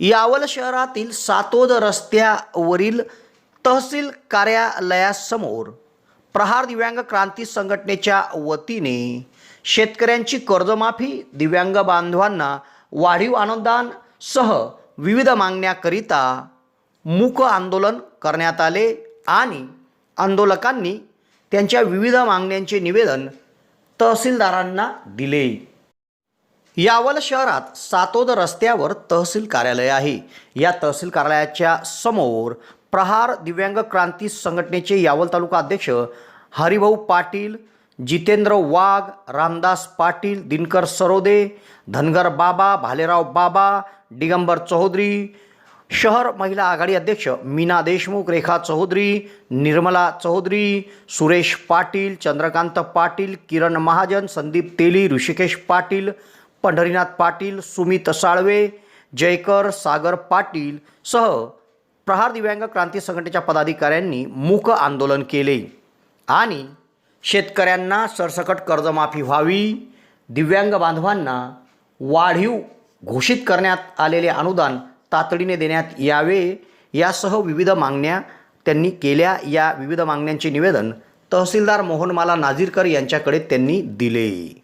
यावल शहरातील सातोद रस्त्यावरील तहसील कार्यालयासमोर प्रहार दिव्यांग क्रांती संघटनेच्या वतीने शेतकऱ्यांची कर्जमाफी दिव्यांग बांधवांना वाढीव अनुदान सह विविध मागण्याकरिता मूक आंदोलन करण्यात आले आणि आंदोलकांनी त्यांच्या विविध मागण्यांचे निवेदन तहसीलदारांना दिले. यावल शहरात सातोद रस्त्यावर तहसील कार्यालय आहे. या तहसील कार्यालयाच्या समोर प्रहार दिव्यांग क्रांती संघटनेचे यावल तालुका अध्यक्ष हरिभाऊ पाटील जितेंद्र वाघ रामदास पाटील दिनकर सरोदे धनगर बाबा भालेराव बाबा दिगंबर चौधरी शहर महिला आघाडी अध्यक्ष मीना देशमुख रेखा चौधरी निर्मला चौधरी सुरेश पाटील चंद्रकांत पाटील किरण महाजन संदीप तेली ऋषिकेश पाटील पंढरीनाथ पाटील सुमित साळवे जयकर सागर पाटील सह प्रहार दिव्यांग क्रांती संघटनेच्या पदाधिकाऱ्यांनी मूक आंदोलन केले. आणि शेतकऱ्यांना सरसकट कर्जमाफी व्हावी दिव्यांग बांधवांना वाढीव घोषित करण्यात आलेले अनुदान तातडीने देण्यात यावे यासह विविध मागण्या त्यांनी केल्या. या विविध मागण्यांचे निवेदन तहसीलदार मोहनमाला नाझीरकर यांच्याकडे त्यांनी दिले.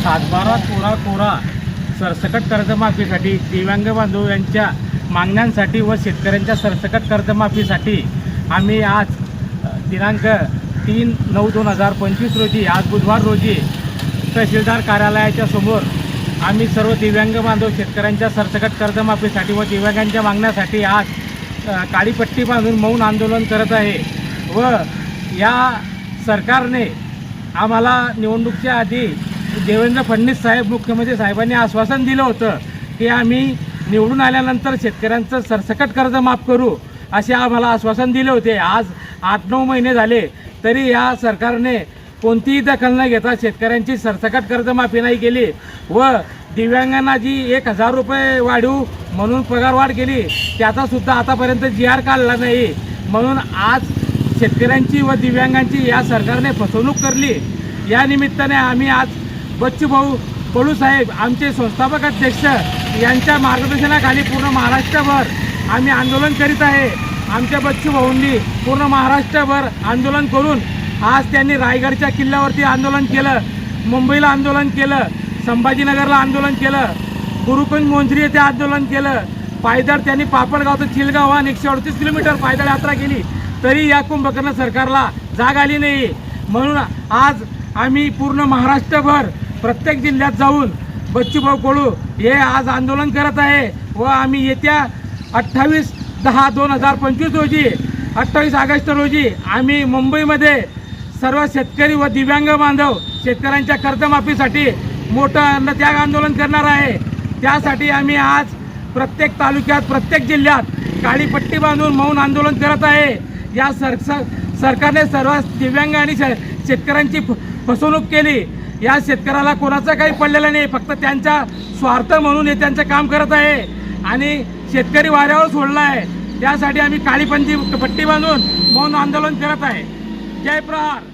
सातबारा कोरा कोरा सरसकट कर्जमाफीसाठी दिव्यांग बांधव यांच्या मागण्यांसाठी व शेतकऱ्यांच्या सरसकट कर्जमाफीसाठी आम्ही आज दिनांक तीन नऊ दोन हजार पंचवीस रोजी आज बुधवार रोजी तहसीलदार कार्यालयाच्या समोर आम्ही सर्व दिव्यांग बांधव शेतकऱ्यांच्या सरसकट कर्जमाफीसाठी व दिव्यांगांच्या मागण्यासाठी आज काळीपट्टी बांधून मौन आंदोलन करत आहे व या सरकारने आम्हाला निवडणुकीच्या आधी देवेंद्र फडणवीस साहेब मुख्यमंत्री साहेबांनी आश्वासन दिलं होतं की आम्ही निवडून आल्यानंतर शेतकऱ्यांचं सरसकट कर्ज माफ करू असे आम्हाला आश्वासन दिले होते. आज आठ नऊ महिने झाले तरी या सरकारने कोणतीही दखल न घेता शेतकऱ्यांची सरसकट कर्जमाफी नाही केली व दिव्यांगांना जी एक हजार रुपये वाढीव म्हणून पगारवाढ केली त्याचा सुद्धा आतापर्यंत जी आर काढला नाही. म्हणून आज शेतकऱ्यांची व दिव्यांगांची या सरकारने फसवणूक करली. या निमित्ताने आम्ही आज बच्चूभाऊ पळू साहेब आमचे संस्थापक अध्यक्ष यांच्या मार्गदर्शनाखाली पूर्ण महाराष्ट्रभर आम्ही आंदोलन करीत आहे. आमच्या बच्चू भाऊंनी पूर्ण महाराष्ट्रभर आंदोलन करून आज त्यांनी रायगडच्या किल्ल्यावरती आंदोलन केलं मुंबईला आंदोलन केलं संभाजीनगरला आंदोलन केलं गुरुकुंज मोंजरी येथे आंदोलन केलं. पायदळ त्यांनी पापडगाव ते चिलगाव आणि एकशे अडतीस किलोमीटर पायदळ यात्रा केली. तरी या कुंभकर्ण सरकारला जाग आली नाही. म्हणून आज आम्ही पूर्ण महाराष्ट्रभर प्रत्येक जिल्ह्यात जाऊन बच्चूभाऊ कोळू हे आज आंदोलन करत आहे व आम्ही येत्या अठ्ठावीस दहा दोन हजार पंचवीस रोजी अठ्ठावीस ऑगस्ट रोजी आम्ही मुंबईमध्ये सर्व शेतकरी व दिव्यांग बांधव शेतकऱ्यांच्या कर्जमाफीसाठी मोठं अन्नत्याग आंदोलन करणार आहे. त्यासाठी आम्ही आज प्रत्येक तालुक्यात प्रत्येक जिल्ह्यात काळी पट्टी बांधून मौन आंदोलन करत आहे. या सर सरकारने सर्व दिव्यांग आणि शे- शेतकऱ्यांची फ- फसवणूक केली. या शेतकऱ्याला कोणाचं काही पडलेलं नाही फक्त त्यांचा स्वार्थ म्हणून हे त्यांचं काम करत आहे. आणि शेतकरी वाऱ्यावर सोडला आहे. त्यासाठी आम्ही काळीपंथी पट्टी बांधून मौन आंदोलन करत आहे. जय प्रहार.